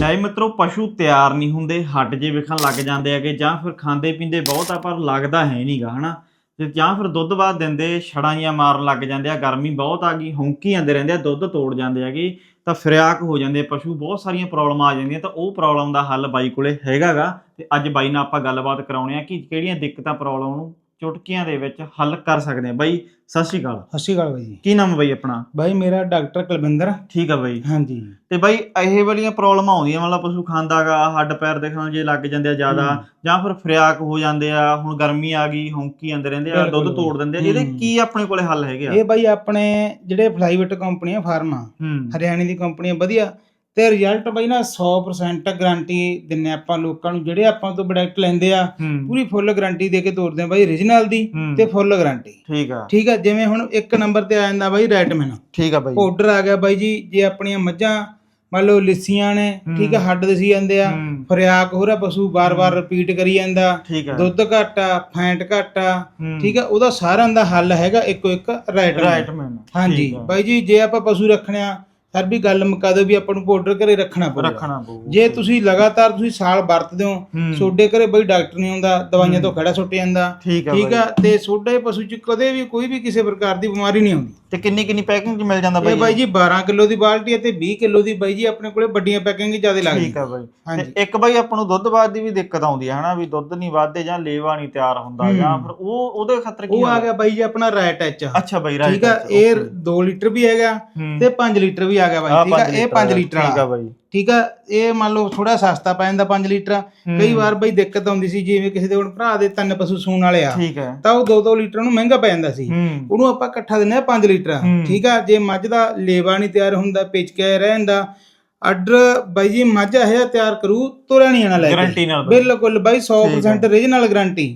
ਨਹੀਂ ਮਿੱਤਰੋ, ਪਸ਼ੂ ਤਿਆਰ ਨਹੀਂ ਹੁੰਦੇ, ਹੱਟ ਜੇ ਵਿਖਣ ਲੱਗ ਜਾਂਦੇ ਹੈਗੇ, ਜਾਂ ਫਿਰ ਖਾਂਦੇ ਪੀਂਦੇ ਬਹੁਤ ਆ, ਪਰ ਲੱਗਦਾ ਹੈ ਨਹੀਂਗਾ, ਹਨਾ? ਤੇ ਜਾਂ ਫਿਰ ਦੁੱਧ ਬਾਅਦ ਦਿੰਦੇ, ਛੜਾਂ ਜਿਹੀਆਂ ਮਾਰਨ ਲੱਗ ਜਾਂਦੇ ਆ, ਗਰਮੀ ਬਹੁਤ ਆ ਗਈ, ਹੌਂਕੀ ਜਾਂਦੇ ਰਹਿੰਦੇ ਆ, ਦੁੱਧ ਤੋੜ ਜਾਂਦੇ ਹੈਗੇ, ਤਾਂ ਫਿਰਿਆਕ ਹੋ ਜਾਂਦੇ ਪਸ਼ੂ ਬਹੁਤ ਸਾਰੀਆਂ ਪ੍ਰੋਬਲਮਾਂ ਆ ਜਾਂਦੀਆਂ, ਤਾਂ ਉਹ ਪ੍ਰੋਬਲਮ ਦਾ ਹੱਲ ਬਾਈ ਕੋਲੇ ਹੈਗਾਗਾ, ਤੇ ਅੱਜ ਬਾਈ ਨਾਲ ਆਪਾਂ ਗੱਲਬਾਤ ਕਰਾਉਣੇ ਆ ਕਿ ਕਿਹੜੀਆਂ ਦਿੱਕਤਾਂ ਪ੍ਰੋਬਲਮ ਨੂੰ ਚੁਟਕੀਆਂ ਦੇ ਵਿੱਚ ਹੱਲ ਕਰ ਸਕਦੇ ਆ ਬਾਈ ਸਤਿ ਸ਼੍ਰੀ ਅਕਾਲ। ਸਤਿ ਸ਼੍ਰੀ ਅਕਾਲ ਬਾਈ ਜੀ। ਕੀ ਨਾਮ ਬਾਈ ਆਪਣਾ? ਬਾਈ ਮੇਰਾ ਡਾਕਟਰ ਕੁਲਵਿੰਦਰ। ਠੀਕ ਆ ਬਾਈ। ਹਾਂਜੀ। ਤੇ ਬਾਈ ਇਹ ਵਾਲੀਆਂ ਪ੍ਰੋਬਲਮ ਆਉਂਦੀਆਂ ਮਤਲਬ ਪਸ਼ੂ ਖਾਂਦਾਗਾ ਹੱਡ ਪੈਰ ਦੇਖਣ ਜੇ ਲੱਗ ਜਾਂਦੇ ਆ ਜ਼ਿਆਦਾ। ਜਾਂ ਫਿਰ ਫਰਿਆਕ ਹੋ ਜਾਂਦੇ ਆ ਹੁਣ ਗਰਮੀ ਆ ਗਈ ਹੌਂਕੀ ਜਾਂਦੇ ਰਹਿੰਦੇ ਆ ਦੁੱਧ ਤੋੜ ਦਿੰਦੇ ਆ ਇਹਦੇ। ਕੀ ਆਪਣੇ ਕੋਲੇ ਹੱਲ ਹੈਗੇ ਆ? ਇਹ ਬਾਈ ਆਪਣੇ ਜਿਹੜੇ ਫਲਾਈਵਿਟ ਕੰਪਨੀ ਆ। ਫਾਰਮਾ ਹਰਿਆਣੇ ਦੀ ਕੰਪਨੀ ਆ ਵਧੀਆ। ਤੇ ਰਿਜ਼ਲਟ ਬਾਈ ਨਾ 100% ਗਾਰੰਟੀ ਦਿੰਨੇ ਆਪਾਂ ਲੋਕਾਂ ਨੂੰ ਜਿਹੜੇ ਆਪਾਂ ਤੋਂ ਪ੍ਰੋਡਕਟ ਲੈਂਦੇ ਆ ਹੂੰ। ਪੂਰੀ ਫੁੱਲ ਗਾਰੰਟੀ ਦੇ ਕੇ ਤੋਰਦੇ ਆ ਬਾਈ origignal ਦੀ ਹੂੰ। ਤੇ ਫੁੱਲ ਗਾਰੰਟੀ ਠੀਕ ਆ। ਠੀਕ ਆ ਜਿਵੇਂ ਹੁਣ ਇੱਕ ਨੰਬਰ ਤੇ ਆ ਜਾਂਦਾ ਬਾਈ ਰੈਟਮੈਨ ਠੀਕ ਆ ਬਾਈ। ਪਾਊਡਰ ਆ ਗਿਆ ਬਾਈ ਜੀ ਜੇ ਆਪਣੀਆਂ ਮੱਝਾਂ ਮੰਨ ਲਓ ਲਿੱਸੀਆਂ ਨੇ ਠੀਕ ਆ ਹੱਡ ਦਸੀ ਜਾਂਦੇ ਆ ਹੂੰ। ਫਰਿਆਕ ਹੋ ਰਿਹਾ ਪਸ਼ੂ ਬਾਰ-ਬਾਰ ਰਿਪੀਟ ਕਰੀ ਜਾਂਦਾ ਦੁੱਧ ਘੱਟ ਆ ਫੈਂਟ ਘੱਟ ਆ ਹੂੰ। ਠੀਕ ਆ ਉਹਦਾ ਸਾਰਿਆਂ ਦਾ ਹੱਲ ਹੈਗਾ ਇੱਕੋ ਇੱਕ ਰਾਈਟ ਰਾਈਟ ਮੈਨ ਹਾਂਜੀ। ਬਾਈ ਜੀ ਜੇ ਆਪਾਂ ਪਸ਼ੂ ਰੱਖਣੇ ਆ ਸਰ ਵੀ ਗੱਲ ਮੁਕਾ ਦਿਓ ਵੀ ਆਪਾਂ ਨੂੰ ਪਾਊਡਰ ਘਰੇ ਰੱਖਣਾ ਪਊਗਾ। ਰੱਖਣਾ ਜੇ ਤੁਸੀਂ ਲਗਾਤਾਰ ਤੁਸੀਂ ਸਾਲ ਵਰਤਦੇ ਹੋ। ਸੋਡੇ ਘਰੇ ਬਈ ਡਾਕਟਰ ਨਹੀਂ ਆਉਂਦਾ ਦਵਾਈਆਂ ਤੋਂ ਖੜਾ ਸੁੱਟ ਜਾਂਦਾ। ਠੀਕ ਆ ਤੇ ਸੋਡੇ ਪਸ਼ੂ ਚ ਕਦੇ ਵੀ ਕੋਈ ਵੀ ਕਿਸੇ ਪ੍ਰਕਾਰ ਦੀ ਬਿਮਾਰੀ ਨਹੀਂ ਆਉਂਦੀ। ਤੇ ਕਿੰਨੀ ਕਿੰਨੀ ਪੈਕਿੰਗ ਚ ਮਿਲ ਜਾਂਦਾ ਇਹ ਬਾਈ? ਬਾਈ ਜੀ 12 ਕਿਲੋ ਦੀ ਬਾਲਟੀ ਹੈ ਤੇ 20 ਕਿਲੋ ਦੀ ਬਾਈ ਜੀ ਆਪਣੇ ਕੋਲੇ ਵੱਡੀਆਂ ਪੈਕਿੰਗ ਜ਼ਿਆਦਾ ਲੱਗਦੀ। ਠੀਕ ਆ ਬਾਈ। ਹਾਂਜੀ। ਤੇ ਇੱਕ ਬਾਈ ਆਪਾਂ ਨੂੰ ਦੁੱਧ ਬਾਅਦ ਦੀ ਵੀ ਦਿੱਕਤ ਆਉਂਦੀ ਹੈ ਹਨਾ? ਵੀ ਦੁੱਧ ਨਹੀਂ ਵੱਧਦੇ ਜਾਂ ਲੇਵਾ ਨਹੀਂ ਤਿਆਰ ਹੁੰਦਾ। ਜਾਂ ਫਿਰ ਉਹ ਉਹਦੇ ਖਾਤਰ ਕੀ ਉਹ ਆ? ਗਿਆ ਬਾਈ ਜੀ ਆਪਣਾ ਰਾਈਟ ਐਚ ਅੱਛਾ ਬਾਈ ਰਾਈਟ ਠੀਕ ਆ? ਇਹ 2 ਲੀਟਰ ਵੀ ਹੈਗਾ ਤੇ 5 ਲੀਟਰ ਵੀ ਆ ਗਿਆ ਬਾਈ ਠੀਕ ਆ? ਇਹ 5 ਲੀਟਰ ਠੀਕ ਆ ਬਾਈ। ਠੀਕ ਆ? ਇਹ ਮੰਨ ਲਓ ਥੋੜਾ ਸਸਤਾ ਪੈ ਜਾਂਦਾ 5 ਲੀਟਰ। ਕਈ ਵਾਰ ਬਈ ਦਿੱਕਤ ਆਉਂਦੀ ਸੀ ਜਿਵੇਂ ਕਿਸੇ ਦੇ ਹੁਣ ਭਰਾ ਦੇ ਤਿੰਨ ਪਸ਼ੂ ਸੂਣ ਵਾਲੇ ਆ ਤਾਂ ਉਹ 2-2 ਲੀਟਰ ਨੂੰ ਮਹਿੰਗਾ ਪੈ ਜਾਂਦਾ ਸੀ। ਉਹਨੂੰ ਆਪਾਂ ਇਕੱਠਾ ਦਿੰਨੇ ਆ 5 ਲੀਟਰ। ਠੀਕ ਆ? ਜੇ ਮੱਝ ਦਾ ਲੇਵਾ ਨਹੀਂ ਤਿਆਰ ਹੁੰਦਾ ਪਿਚ ਕੇ ਰਹਿੰਦਾ ਆਰਡਰ ਬਾਈ ਜੀ ਮੱਝ ਇਹ ਤਿਆਰ ਕਰੂ ਤੁਰਿਆ ਨਹੀਂ ਆਣਾ ਲੈ ਗਾਰੰਟੀ ਨਾਲ। ਬਿਲਕੁਲ ਬਾਈ 100% origignal ਗਾਰੰਟੀ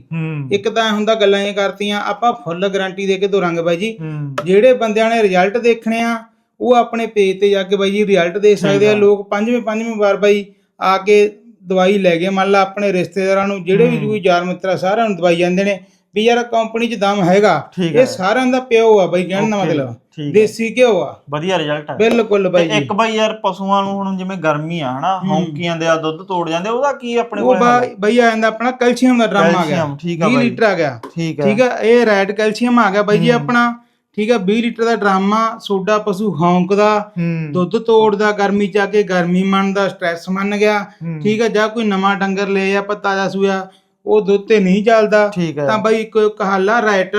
ਇੱਕ ਤਾਂ ਹੁੰਦਾ ਗੱਲਾਂ ਇਹ ਕਰਤੀਆਂ ਆਪਾਂ ਫੁੱਲ ਗਾਰੰਟੀ ਦੇ ਕੇ ਦੋਰਾਂਗੇ ਬਾਈ ਜੀ। ਜਿਹੜੇ ਬੰਦਿਆਂ ਨੇ ਰਿਜ਼ਲਟ ਦੇਖਣੇ ਆ ਉਹ ਆਪਣੇ ਪੇਜ ਤੇ ਜਾ ਕੇ ਬਾਈ ਜੀ ਰਿਜ਼ਲਟ ਦੇ ਸਕਦੇ ਆ। ਲੋਕ ਪੰਜਵੇਂ ਪੰਜਵੇਂ ਵਾਰ ਬਾਈ ਆ ਕੇ ਦਵਾਈ ਲੈ ਗਏ। ਮੰਨ ਲਾ ਆਪਣੇ ਰਿਸ਼ਤੇਦਾਰਾਂ ਨੂੰ ਜਿਹੜੇ ਵੀ ਕੋਈ ਯਾਰ ਮਿੱਤਰ ਆ ਸਾਰਿਆਂ ਨੂੰ ਦਵਾਈ ਜਾਂਦੇ ਨੇ ਵੀ ਯਾਰ ਕੰਪਨੀ 'ਚ ਦਮ ਹੈਗਾ। ਇਹ ਸਾਰਿਆਂ ਦਾ ਪਿਓ ਆ ਬਾਈ ਕਹਿਣ ਦਾ ਮਤਲਬ। ਦੇਸੀ ਘਿਓ ਆ। ਵਧੀਆ ਰਿਜ਼ਲਟ ਹੈ ਬਿਲਕੁਲ ਬਾਈ ਜੀ। ਇੱਕ ਬਾਈ ਯਾਰ ਪਸ਼ੂਆਂ ਨੂੰ ਹੁਣ ਜਿਵੇਂ ਗਰਮੀ ਆ ਹਨਾ ਹੌਂਕੀ ਜਾਂਦੇ ਆ ਦੁੱਧ ਤੋੜ ਜਾਂਦੇ ਆ, ਉਹਦਾ ਕੀ ਆਪਣੇ ਉਹ ਕੋਲ ਬਾਈ ਬਾਈ ਆ ਜਾਂਦਾ ਆਪਣਾ ਕੈਲਸ਼ੀਅਮ ਦਾ ਡਰਮ ਆ ਗਿਆ। ਕੈਲਸ਼ੀਅਮ, ਠੀਕ ਆ 20 ਬਾਈ। ਲੀਟਰ ਆ ਗਿਆ। ਠੀਕ ਆ ਇਹ ਰੈਡ ਕੈਲਸ਼ੀਅਮ ਆ ਗਿਆ ਬਾਈ ਜੀ ਆਪਣਾ। ਠੀਕ ਆ 20 ਲੀਟਰ ਦਾ ਡਰਾਮਾ ਸੋਡਾ ਪਸ਼ੂ ਹੌਂਕਦਾ ਦੁੱਧ ਤੋੜਦਾ ਗਰਮੀ ਚ ਆ ਕੇ ਗਰਮੀ ਮੰਨਦਾ ਸਟ੍ਰੈਸ ਮੰਨ ਗਿਆ। ਠੀਕ ਆ ਜਾਂ ਕੋਈ ਨਵਾਂ ਡੰਗਰ ਲੈ ਆ ਪਤਾ ਜਾ ਸੂਆ ਉਹ ਦੁੱਧ ਤੇ ਨਹੀਂ ਚੱਲਦਾ। ਤਾਂ ਬਾਈ ਇੱਕੋ ਇੱਕ ਹੱਲ ਆ ਰਾਈਟ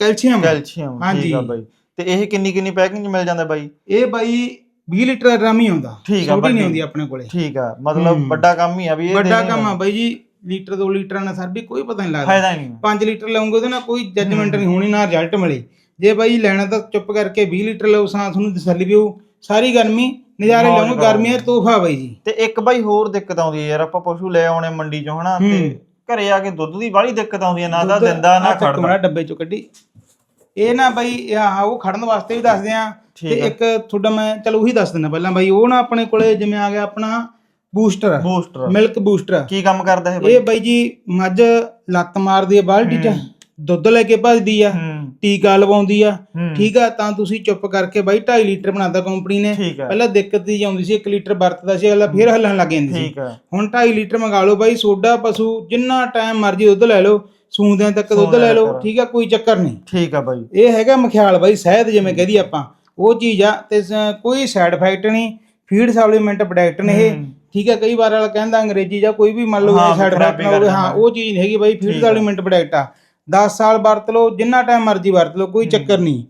ਕੈਲਸ਼ੀਅਮ। ਕੈਲਸ਼ੀਅਮ ਠੀਕ ਹਾਂਜੀ। ਆ ਬਾਈ। ਤੇ ਇਹ ਕਿੰਨੀ ਕਿੰਨੀ ਪੈਕਿੰਗ ਚ ਮਿਲ ਜਾਂਦਾ ਬਾਈ? ਇਹ ਬਾਈ 20 ਲੀਟਰ ਦਾ ਡਰਮ ਹੀ ਆਉਂਦਾ। ਠੀਕ ਆ, ਵੱਡੀ। ਨਹੀਂ ਆਉਂਦੀ ਆਪਣੇ ਕੋਲੇ। ਠੀਕ ਆ ਮਤਲਬ। ਵੱਡਾ ਕੰਮ ਹੀ ਆ ਵੀ ਇਹ ਵੱਡਾ ਕੰਮ ਆ ਬਾਈ ਜੀ ਲੀਟਰ 2 ਲੀਟਰ ਨਾਲ ਸਰ ਵੀ ਕੋਈ ਪਤਾ ਨਹੀਂ ਲੱਗਦਾ। ਫਾਇਦਾ ਨਹੀਂ। 5 ਲੀਟਰ ਲਾਉਂਗੇ ਉਹਦੇ ਨਾਲ ਕੋਈ ਜੱਜਮੈਂਟ ਨਹੀਂ ਹੋਣੀ ਨਾ ਰਿਜ਼ਲਟ ਮਿਲੇ। ਜੇ ਬਾਈ ਲੈਣਾ ਤਾਂ ਚੁੱਪ ਕਰਕੇ 20 ਲੀਟਰ ਲਓ ਸਾਂ ਤੁਹਾਨੂੰ ਤਸੱਲੀ ਵੀ ਹੋਊ। ਸਾਰੀ ਗਰਮੀ ਨਜ਼ਾਰੇ ਮੌਜ ਗਰਮੀ ਦਾ ਤੋਹਫਾ ਬਾਈ ਜੀ। ਤੇ ਇੱਕ ਬਾਈ ਹੋਰ ਦਿੱਕਤ ਆਉਂਦੀ ਹੈ ਯਾਰ ਆਪਾਂ ਪਸ਼ੂ ਲੈ ਆਉਣੇ ਮੰਡੀ ਚੋਂ ਹਨਾ ਤੇ ਹੂੰ। ਘਰੇ ਆ ਕੇ ਦੁੱਧ ਦੀ ਬਾਹਲੀ ਦਿੱਕਤ ਆਉਂਦੀ ਹੈ ਨਾ ਤਾਂ ਦਿੰਦਾ ਨਾ ਆਹ ਚੱਕ ਖੜਦਾ। ਡੱਬੇ ਚੋਂ ਕੱਢੀ। ਇਹ ਨਾ ਬਾਈ ਆਹ ਉਹ ਖੜਨ ਵਾਸਤੇ ਵੀ ਦੱਸਦੇ ਆ ਤੇ ਠੀਕ। ਇੱਕ ਤੁਹਾਡਾ ਮੈਂ ਚਲੋ ਉਹੀ ਦੱਸ ਦਿੰਦਾ ਪਹਿਲਾਂ ਬਾਈ ਉਹ ਨਾ ਆਪਣੇ ਕੋਲੇ ਜਿਵੇਂ ਆ ਗਿਆ ਆਪਣਾ ਬੂਸਟਰ। ਬੂਸਟਰ। Milk booster. ਕੀ ਕੰਮ ਕਰਦਾ ਇਹ ਬਾਈ? ਇਹ ਬਾਈ ਜੀ ਮੱਝ ਲੱਤ ਮਾਰਦੀ ਹੈ ਬਾਲਟੀ 'ਚ। ਦੁੱਧ ਲੈ ਕੇ ਭੱਜਦੀ ਆ ਟੀਕਾ ਲਵਾਉਂਦੀ ਆ। ਠੀਕ ਆ ਤਾਂ ਤੁਸੀਂ ਚੁੱਪ ਕਰਕੇ ਬਾਈ 2.5 ਲੀਟਰ ਬਣਾਤਾ ਕੰਪਨੀ ਨੇ। ਪਹਿਲਾਂ ਦਿੱਕਤ ਹੀ ਆਉਂਦੀ ਸੀ 1 ਲੀਟਰ ਵਰਤਦਾ ਸੀ ਅਗਲਾ ਫੇਰ ਹੱਲਣ ਲੱਗ ਜਾਂਦੀ ਸੀ। ਹੁਣ 2.5 ਲੀਟਰ ਮੰਗਾ ਲਓ ਬਾਈ ਸੋਡਾ ਪਸ਼ੂ ਜਿੰਨਾ ਟਾਈਮ ਮਰਜ਼ੀ ਦੁੱਧ ਲੈ ਲਓ ਸੂੰਦਿਆਂ ਤੱਕ ਦੁੱਧ ਲੈ ਲਓ ਠੀਕ ਆ ਕੋਈ ਚੱਕਰ ਨਹੀਂ। ਠੀਕ ਆ ਬਾਈ। ਇਹ ਹੈਗਾ ਮਖਿਆਲ ਬਾਈ ਸ਼ਹਿਦ ਜਿਵੇਂ ਕਹਦੀ ਆਪਾਂ। ਉਹ ਚੀਜ਼ ਆ ਤੇ ਕੋਈ ਸਾਈਡ ਇਫੈਕਟ ਨਹੀਂ ਫੀਡ ਸਪਲੀਮੈਂਟ ਪ੍ਰੋਡਕਟ ਨੇ ਇਹ। ਠੀਕ ਹੈ ਕਈ ਵਾਰ ਵਾਲਾ ਕਹਿੰਦਾ ਅੰਗਰੇਜ਼ੀ ਜਾਂ ਕੋਈ ਵੀ ਮੰਨ ਲਓ ਸਾਈਡ ਇਫੈਕਟ ਨਾ ਹੋਵੇ ਹਾਂ ਉਹ ਚੀਜ਼ ਨਹੀਂ ਹੈਗੀ ਬਾਈ ਫੀਡ। ਸਪਲੀਮੈਂਟ ਪ੍ਰੋਡਕਟ ਆ। 10 ਸਾਲ ਵਰਤ ਲਓ ਜਿੰਨਾ ਟਾਈਮ ਮਰਜ਼ੀ ਵਰਤ ਲਓ ਕੋਈ ਚੱਕਰ ਨਹੀਂ।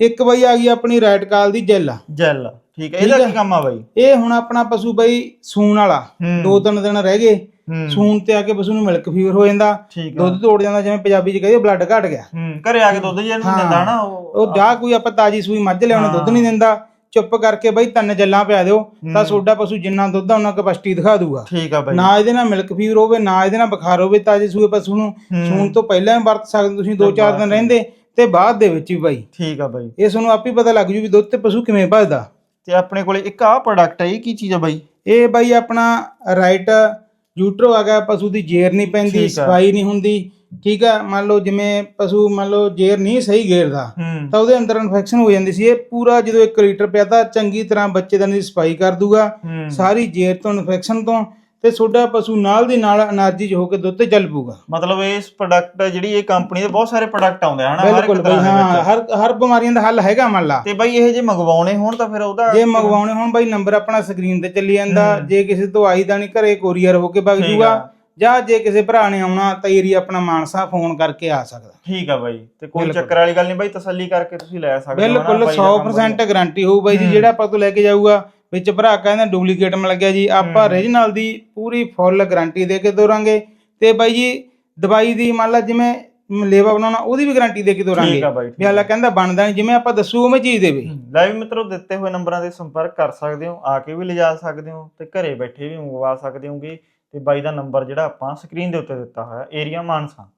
ਇੱਕ ਬਾਈ ਆ ਗਈ ਆਪਣੀ ਰਾਈਟ ਕਾਲ ਦੀ ਜੈਲ ਜੈਲ ਠੀਕ ਹੈ ਇਹਦਾ ਕੀ ਕੰਮ ਆ ਬਾਈ? ਇਹ ਹੁਣ ਆਪਣਾ ਪਸ਼ੂ ਬਾਈ ਸੂਣ ਵਾਲਾ। ਦੋ ਤਿੰਨ ਦਿਨ ਰਹਿ ਗਏ ਸੂਣ ਤੇ ਆ ਕੇ ਪਸ਼ੂ ਨੂੰ ਮਿਲਕ ਫੀਵਰ ਹੋ ਜਾਂਦਾ ਦੁੱਧ ਤੋੜ ਜਾਂਦਾ ਜਿਵੇਂ ਪੰਜਾਬੀ ਚ ਕਹਿੰਦੇ ਬਲੱਡ ਘਟ ਗਿਆ। ਘਰੇ ਆ ਕੇ ਦੁੱਧ ਜੇ ਨਹੀਂ ਦਿੰਦਾ ਨਾ ਉਹ। ਉਹ ਜਾਂ ਕੋਈ ਆਪਾਂ ਤਾਜੀ ਸੂਈ ਮੱਝ ਲਿਆਉਣਾ ਦੁੱਧ ਨਹੀਂ ਦਿੰਦਾ। ਚੁੱਪ ਕਰਕੇ ਬਈ ਤਿੰਨ ਜੱਲਾਂ ਪਿਆ ਦਿਓ ਤਾਂ ਸੋਡਾ ਪਸ਼ੂ ਜਿੰਨਾ ਦੁੱਧ ਆ ਉਹਨਾਂ ਕਪੈਸਿਟੀ ਦਿਖਾ ਦੂਗਾ। ਠੀਕ ਆ ਬਾਈ। ਨਾ ਇਹਦੇ ਨਾਲ ਮਿਲਕ ਫੀਵਰ ਹੋਵੇ ਨਾ ਇਹਦੇ ਨਾਲ ਬੁਖਾਰ ਹੋਵੇ ਤਾਜੇ ਸੂਏ ਪਸ਼ੂ ਨੂੰ ਸੂਣ ਤੋਂ ਪਹਿਲਾਂ ਹੀ ਵਰਤ ਸਕਦੇ ਤੁਸੀਂ 2-4 ਦਿਨ ਰਹਿੰਦੇ ਤੇ ਬਾਅਦ ਦੇ ਵਿੱਚ ਵੀ ਬਾਈ। ਠੀਕ ਆ ਬਾਈ। ਇਹ ਤੁਹਾਨੂੰ ਆਪੇ ਪਤਾ ਲੱਗ ਜੂ ਵੀ ਦੁੱਧ ਤੇ ਪਸ਼ੂ ਕਿਵੇਂ ਭਜਦਾ। ਤੇ ਆਪਣੇ ਕੋਲੇ ਇੱਕ ਆਹ ਪ੍ਰੋਡਕਟ ਹੈ ਇਹ ਕੀ ਚੀਜ਼ ਆ ਬਾਈ? ਇਹ ਬਾਈ ਆਪਣਾ ਰਾਈਟ ਯੂਟਰੋ ਆ ਗਿਆ ਪਸ਼ੂ ਦੀ ਜੇਰ ਨਹੀਂ ਪੈਂਦੀ ਆ। ਸਫ਼ਾਈ ਨਹੀਂ ਹੁੰਦੀ ਠੀਕ ਹੈ ਮੰਨ ਲਓ ਜਿਵੇਂ ਪਸ਼ੂ ਮੰਨ ਲਓ ਜੇਰ ਨਹੀਂ ਸਹੀ ਗੇਰਦਾ ਤਾਂ ਉਹਦੇ ਅੰਦਰ ਇਨਫੈਕਸ਼ਨ ਹੋ ਜਾਂਦੀ ਸੀ। ਇਹ ਪੂਰਾ ਜਦੋਂ 1 ਲੀਟਰ ਪਿਆ ਤਾਂ ਚੰਗੀ ਤਰ੍ਹਾਂ ਬੱਚੇ ਦਾ ਦੀ ਸਫ਼ਾਈ ਕਰ ਦੂਗਾ। ਸਾਰੀ ਜੇਰ ਤੋਂ ਇਨਫੈਕਸ਼ਨ ਤੋਂ ਤੇ ਤੁਹਾਡਾ ਪਸ਼ੂ ਨਾਲ ਦੀ ਨਾਲ એનર્ਜੀ ਹੋ ਕੇ ਦੁੱਧ ਚੱਲ ਪੂਗਾ ਮਤਲਬ ਇਸ ਪ੍ਰੋਡਕਟ ਜਿਹੜੀ ਇਹ ਕੰਪਨੀ ਦੇ ਬਹੁਤ ਸਾਰੇ ਪ੍ਰੋਡਕਟ ਆਉਂਦੇ ਹਨ ਹਰ ਇੱਕ ਤਰ੍ਹਾਂ ਦੇ ਵਿੱਚ। ਹਰ ਹਰ ਬਿਮਾਰੀਆਂ ਦਾ ਹੱਲ ਹੈਗਾ ਮੰਨ ਲਾ। ਤੇ ਬਾਈ ਇਹ ਜੇ ਮੰਗਵਾਉਣੇ ਹੋਣ ਤਾਂ ਫਿਰ ਉਹਦਾ ਜੇ ਮੰਗਵਾਉਣੇ ਹੋਣ ਬਾਈ ਨੰਬਰ ਆਪਣਾ ਸਕਰੀਨ ਤੇ ਚੱਲੀ ਜਾਂਦਾ। ਜੇ ਕਿਸੇ ਤੋਂ ਆਈ ਤਾਂ ਨਹੀਂ ਘਰੇ ਕੋਰੀਅਰ ਹੋ ਕੇ ਵਗ ਜੂਗਾ। ਜਾਂ ਜੇ ਕਿਸੇ ਭਰਾ ਨੇ ਆਉਣਾ ਤਾਂ ਏਰੀਆ ਆਪਣਾ ਮਾਨਸਾ ਫੋਨ ਕਰਕੇ ਆ ਸਕਦਾ। ਠੀਕ ਆ ਬਾਈ ਤੇ ਕੋਈ ਬਿਲਕੁਲ। ਚੱਕਰ ਵਾਲੀ ਗੱਲ ਨਹੀਂ ਬਾਈ ਤਸੱਲੀ ਕਰਕੇ ਤੁਸੀਂ ਲੈ ਸਕਦੇ ਹੋ ਬਿਲਕੁਲ ਬਾਈ ਦਾ ਕੰਮ 100% ਗਾਰੰਟੀ ਹੋਊ ਬਾਈ ਜੀ ਹੂੰ। ਜਿਹੜਾ ਆਪਾਂ ਤੋਂ ਲੈ ਕੇ ਜਾਊਗਾ ਵਿੱਚ ਭਰਾ ਕਹਿੰਦਾ ਡੁਪਲੀਕੇਟ ਮਿਲ ਗਿਆ ਜੀ ਆਪਾਂ ਹੂੰ। ਰੀਜਨਲ ਦੀ ਪੂਰੀ ਫੁੱਲ ਗਾਰੰਟੀ ਦੇ ਕੇ ਦੋਰਾਂਗੇ ਤੇ ਬਾਈ ਜੀ ਦਵਾਈ ਦੀ ਮੰਨ ਲਾ ਜਿਵੇਂ ਲੇਵਾ ਬਣਾਉਣਾ ਉਹਦੀ ਵੀ ਗਾਰੰਟੀ ਦੇ ਕੇ ਦੋਰਾਂਗੇ ਠੀਕ ਆ ਬਾਈ ਵੀ ਹਾਲਾ ਕਹਿੰਦਾ ਬਣਦਾ ਨਹੀਂ ਜਿਵੇਂ ਆਪਾਂ ਦੱਸੂ ਉਵੇਂ ਚੀਜ਼ ਦੇਵੇ। ਲੈ ਵੀ ਮਿੱਤਰੋ ਦਿੱਤੇ ਹੋਏ ਨੰਬਰਾਂ ਤੇ ਸੰਪਰਕ ਕਰ ਸਕਦੇ ਹੋ ਆ ਕੇ ਵੀ ਲਿਜਾ ਸਕਦੇ ਹੋ ਤੇ ਘਰੇ ਬੈਠੇ ਵੀ ਮੰਗਵਾ ਸਕਦੇ ਹੋਗੇ। ਤੇ ਬਾਈ ਦਾ ਨੰਬਰ ਜਿਹੜਾ ਆਪਾਂ ਸਕਰੀਨ ਦੇ ਉੱਤੇ ਦਿੱਤਾ ਹੋਇਆ ਏਰੀਆ ਮਾਨਸਾ।